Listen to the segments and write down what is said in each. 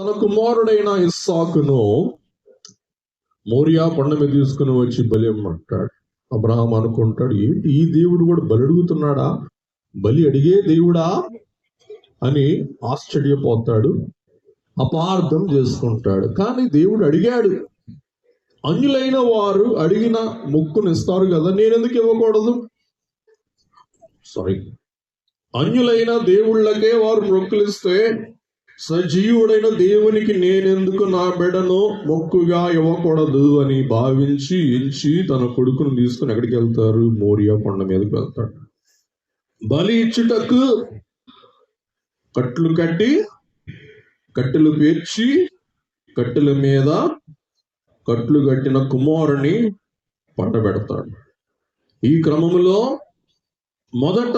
తన కుమారుడైన ఇస్సాకును మోరియా పండ మీద తీసుకుని వచ్చి బలి ఇమ్మంటాడు అబ్రహాం అనుకుంటాడు ఏంటి ఈ దేవుడు కూడా బలి అడుగుతున్నాడా? బలి అడిగే దేవుడా? అని ఆశ్చర్యపోతాడు అపార్థం చేసుకుంటాడు. కానీ దేవుడు అడిగాడు. అన్యులైన వారు అడిగిన ముక్కును ఇస్తారు కదా నేను ఎందుకు ఇవ్వకూడదు? సారీ అన్యులైన దేవుళ్ళకే వారు మొక్కులు ఇస్తే సజీవుడైన దేవునికి నేనెందుకు నా బిడను మొక్కుగా ఇవ్వకూడదు అని భావించి ఎంచి తన కొడుకును తీసుకుని ఎక్కడికి వెళ్తారు? మోరియా కొండ మీదకి వెళ్తాడు. బలి ఇచ్చుటకు కట్లు కట్టి కట్టెలు పేర్చి కట్టెల మీద కట్లు కట్టిన కుమారుని పండబెడతాడు ఈ క్రమంలో మొదట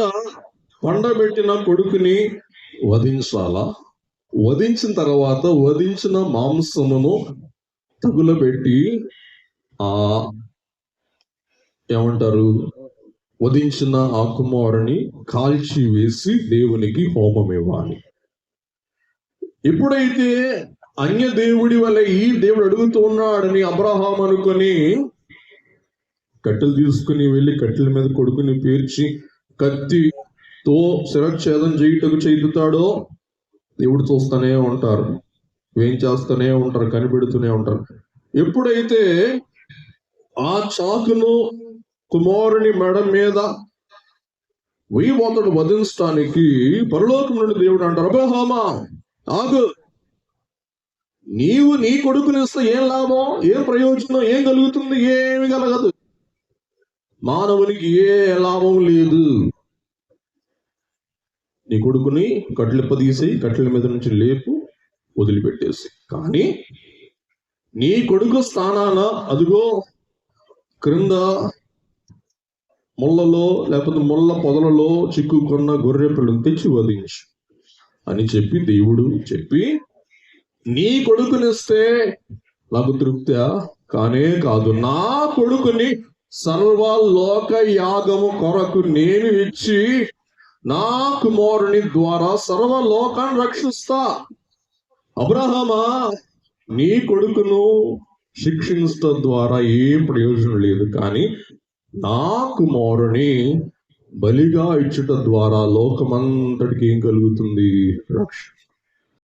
పండబెట్టిన కొడుకుని వధించాలా? వధించిన తర్వాత వధించిన మాంసమును తగులబెట్టి ఆ ఏమంటారు? వధించిన ఆ కుమారుని కాల్చి వేసి దేవునికి హోమం ఇవ్వాలి. ఎప్పుడైతే అన్య దేవుడి వల్ల ఈ దేవుడు అడుగుతూ ఉన్నాడని అబ్రహాం అనుకొని కట్టెలు తీసుకుని వెళ్ళి కట్టెల మీద కొడుకుని పేర్చి కత్తితో శిరచ్ఛేదం చేయుటకు చేతుతాడో దేవుడు చూస్తూనే ఉంటారు. ఏం చేస్తూనే ఉంటారు కనిపెడుతూనే ఉంటారు. ఎప్పుడైతే ఆ చాకును కుమారుని మెడ మీద వెయ్యిపోతడు వధించడానికి పరలోకం నుండి దేవుడు అంటారు అబ్రహామా ఆగు. నీవు నీ కొడుకునిస్తే ఏం లాభం ఏం ప్రయోజనం ఏం కలుగుతుంది ఏమి కలగదు. మానవునికి ఏ లాభం లేదు. నీ కొడుకుని కట్లెప్పదీసి కట్ల మీద నుంచి లేపు వదిలిపెట్టేసి. కానీ నీ కొడుకు స్థానాన అదిగో క్రింద ముళ్ళలో లేకపోతే ముళ్ళ పొదలలో చిక్కుకున్న గొర్రె పిల్లను తెచ్చి వదిలించు అని చెప్పి దేవుడు చెప్పి నీ కొడుకునిస్తే నాకు తృప్తా కానే కాదు. నా కొడుకుని సర్వలోక యాగము కొరకు నేను ఇచ్చి నా కుమారుని ద్వారా సర్వలోకాన్ని రక్షిస్తా. అబ్రహమా నీ కొడుకును శిక్షించడం ద్వారా ఏం ప్రయోజనం లేదు కానీ నా కుమారుని బలిగా ఇచ్చుట ద్వారా లోకమంతటికి ఏం కలుగుతుంది? రక్షణ